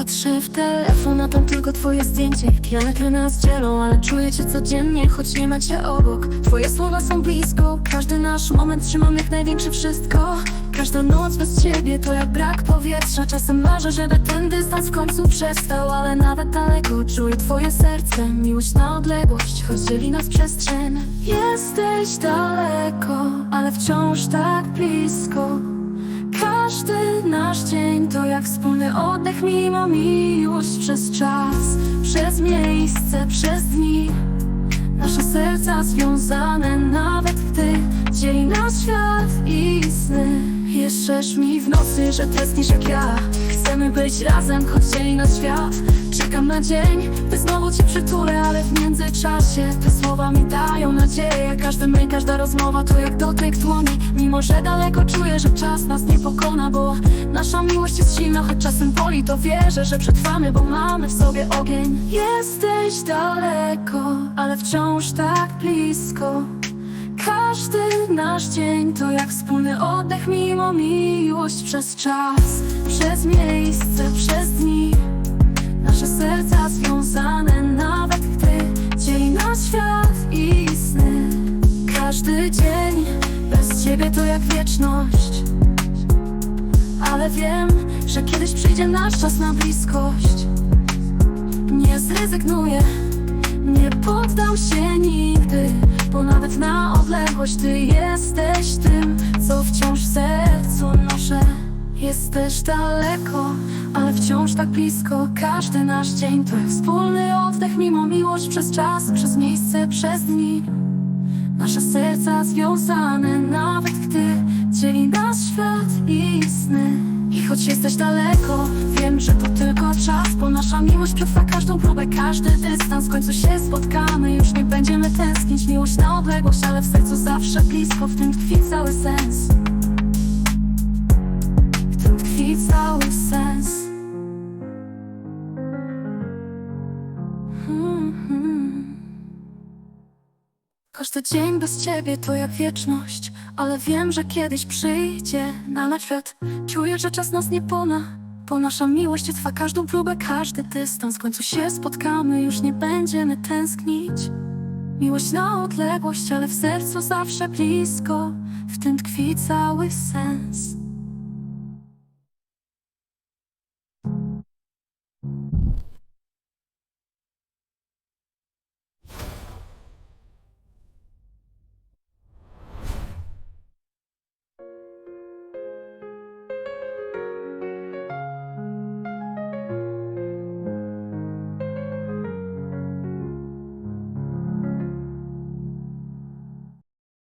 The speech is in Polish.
Patrzę w telefon, a tam tylko twoje zdjęcie. Kilometry nas dzielą, ale czuję cię codziennie Choć nie ma cię obok. Twoje słowa są blisko. Każdy nasz moment trzymam jak największe wszystko. Każda noc bez ciebie to jak brak powietrza. Czasem marzę, żeby ten dystans w końcu przestał Ale nawet daleko czuję twoje serce. Miłość na odległość, choć dzieli nas przestrzeń. Jesteś daleko, ale wciąż tak blisko. Każdy nasz dzień wspólny oddech mimo miłość przez czas, przez miejsce, przez dni. Nasze serca związane nawet gdy dzieli nas świat i sny. Mi w nocy, że tęsknisz jak ja Chcemy być razem, choć dzieli nas świat na dzień, by znowu cię przytulę Ale w międzyczasie te słowa mi dają nadzieję. Każdy my, każda rozmowa to jak dotyk dłoni. Mimo, że daleko czuję, że czas nas nie pokona Bo nasza miłość jest silna, choć czasem boli To wierzę, że przetrwamy, bo mamy w sobie ogień. Jesteś daleko, ale wciąż tak blisko. Każdy nasz dzień to jak wspólny oddech mimo miłość przez czas, przez miejsce, przez dni. Nasze serca związane nawet gdy dzieli nas świat i sny. Każdy dzień bez ciebie to jak wieczność. Ale wiem, że kiedyś przyjdzie nasz czas na bliskość. Nie zrezygnuję, nie poddam się nigdy Bo nawet na odległość ty jesteś tym Co wciąż w Jesteś daleko, ale wciąż tak blisko. Każdy nasz dzień to wspólny oddech Mimo miłość przez czas, przez miejsce, przez dni. Nasze serca związane nawet gdy Dzieli nas świat i sny I choć jesteś daleko, wiem, że to tylko czas Bo nasza miłość przetrwa każdą próbę, każdy dystans W końcu się spotkamy, już nie będziemy tęsknić. Miłość na odległość, ale w sercu zawsze blisko W tym tkwi cały sens Każdy dzień bez ciebie to jak wieczność Ale wiem, że kiedyś przyjdzie na świat. Czuję, że czas nas nie pona Bo nasza miłość trwa każdą próbę, każdy dystans. W końcu się spotkamy, już nie będziemy tęsknić. Miłość na odległość, ale w sercu zawsze blisko W tym tkwi cały sens